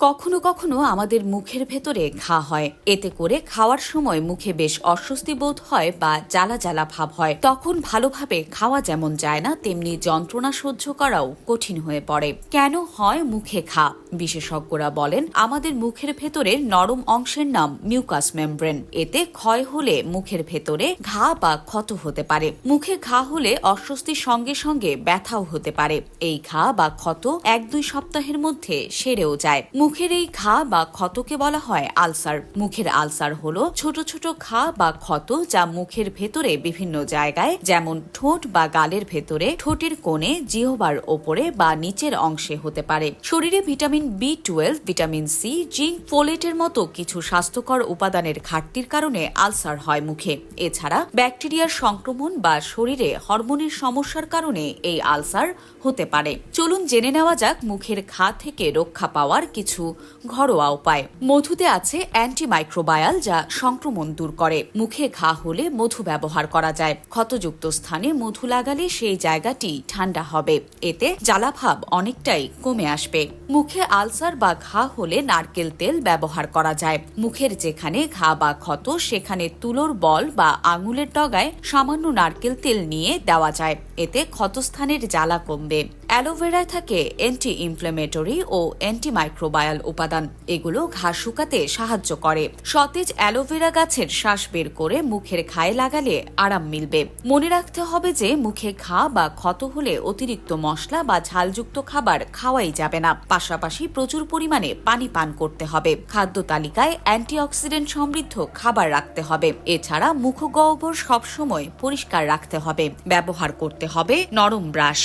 কখনো কখনো আমাদের মুখের ভেতরে ঘা হয়। এতে করে খাওয়ার সময় মুখে বেশ অস্বস্তি বোধ হয় বা জ্বালা জ্বালা ভাব হয়। তখন ভালোভাবে খাওয়া যেমন যায় না, তেমনি যন্ত্রণা সহ্য করাও কঠিন হয়ে পড়ে। কেন হয় মুখে ঘা? বিশেষজ্ঞরা বলেন, আমাদের মুখের ভেতরে নরম অংশের নাম মিউকাস মেমব্রেন। এতে ক্ষয় হলে মুখের ভেতরে ঘা বা ক্ষত হতে পারে। মুখে ঘা হলে অস্বস্তির সঙ্গে সঙ্গে ব্যথাও হতে পারে। এই ঘা বা ক্ষত এক দুই সপ্তাহের মধ্যে সেরেও যায়। মুখের এই ঘা বা ক্ষতকে বলা হয় আলসার। মুখের আলসার হলো ছোট ছোট ঘা বা ক্ষত যা মুখের ভেতরে বিভিন্ন জায়গায়, যেমন ঠোঁট বা গালের ভেতরে, ঠোঁটের কোণে, জিহবার ওপরে বা নিচের অংশে হতে পারে। শরীরে vitamin B twelve vitamin C zinc ফোলেটের মতো কিছু স্বাস্থ্যকর উপাদানের ঘাটতির কারণে আলসার হয় মুখে। এছাড়া ব্যাকটেরিয়ার সংক্রমণ বা শরীরে হরমোনের সমস্যার কারণে এই আলসার হতে পারে। চলুন জেনে নেওয়া যাক মুখের ঘা থেকে রক্ষা পাওয়ার কিছু ঘরোয়া উপায়। মধুতে আছে অ্যান্টিমাইক্রোবায়াল যা সংক্রমণ দূর করে। মুখে ঘা হলে মধু ব্যবহার করা যায়। ক্ষতযুক্ত স্থানে মধু লাগালে সেই জায়গাটি ঠান্ডা হবে। এতে জ্বালাভাব অনেকটাই কমে আসবে। মুখে আলসার বা ঘা হলে নারকেল তেল ব্যবহার করা যায়। মুখের যেখানে ঘা বা ক্ষত, সেখানে তুলোর বল বা আঙুলের ডগায় সামান্য নারকেল তেল নিয়ে দেওয়া যায়। এতে ক্ষতস্থানের জ্বালা কমবে। অ্যালোভেরায় থাকে অ্যান্টি ইনফ্লেমেটরি ও অ্যান্টিমাইক্রোবায়াল উপাদান। এগুলো ঘা শুকাতে সাহায্য করে। সতেজ অ্যালোভেরা গাছের শ্বাস বের করে মুখের ঘায়ে লাগালে আরাম মিলবে। মনে রাখতে হবে যে মুখে ঘা বা ক্ষত হলে অতিরিক্ত মশলা বা ঝালযুক্ত খাবার খাওয়াই যাবে না। পাশাপাশি প্রচুর পরিমাণে পানি পান করতে হবে। খাদ্য তালিকায় অ্যান্টিঅক্সিডেন্ট সমৃদ্ধ খাবার রাখতে হবে। এছাড়া মুখগহ্বর সবসময় পরিষ্কার রাখতে হবে। ব্যবহার করতে হবে নরম ব্রাশ।